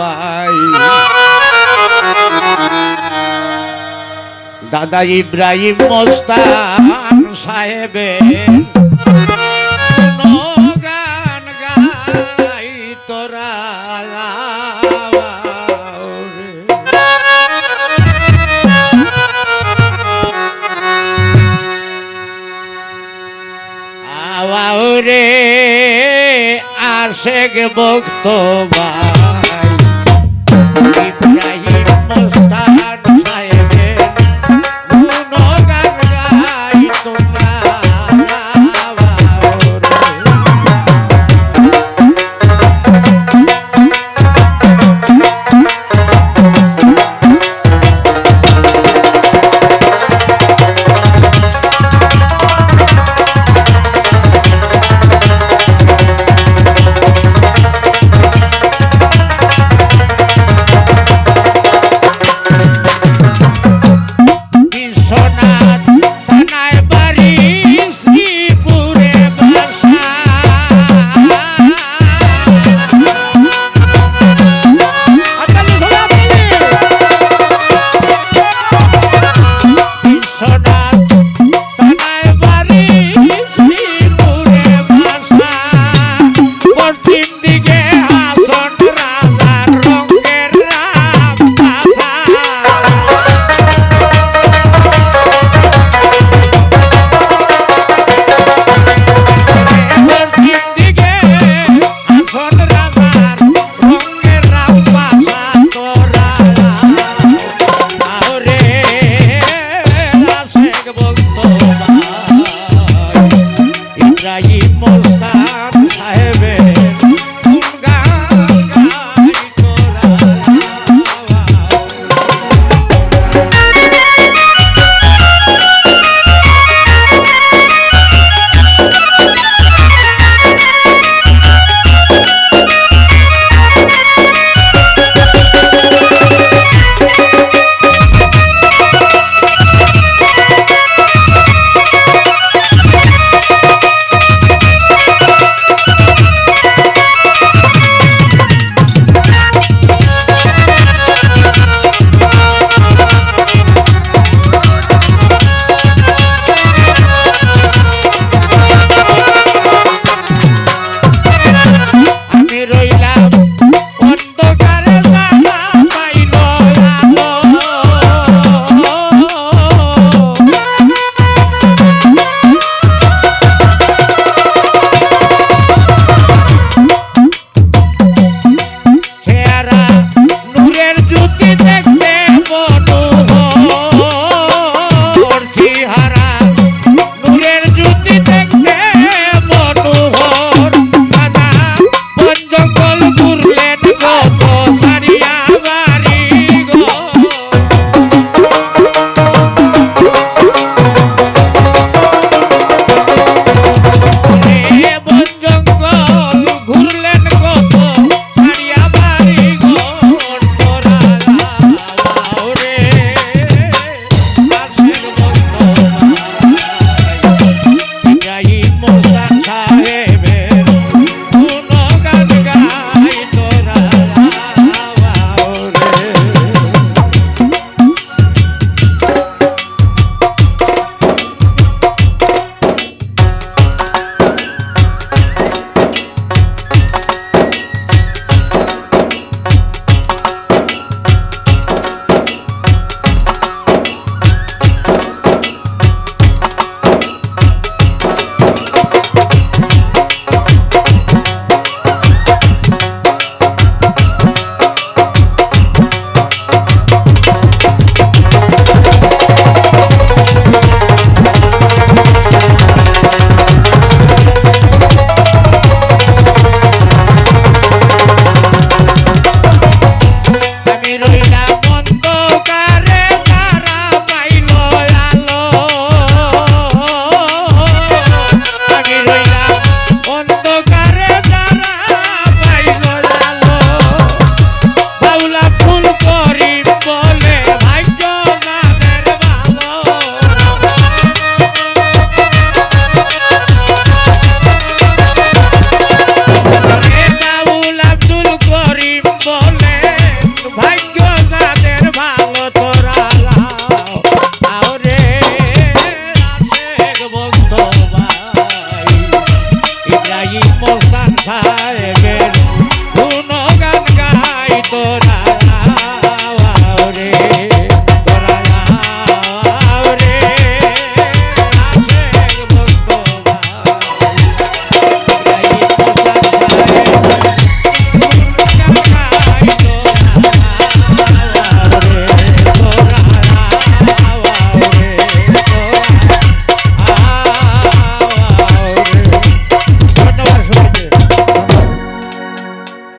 ভাই দাদা ইব্রাহিম মোস্তান সাহেবের কোনো গান গাই আওয়ারে আশেক বক্ত মোস্তান সাহেবের মস্তান সাহেবের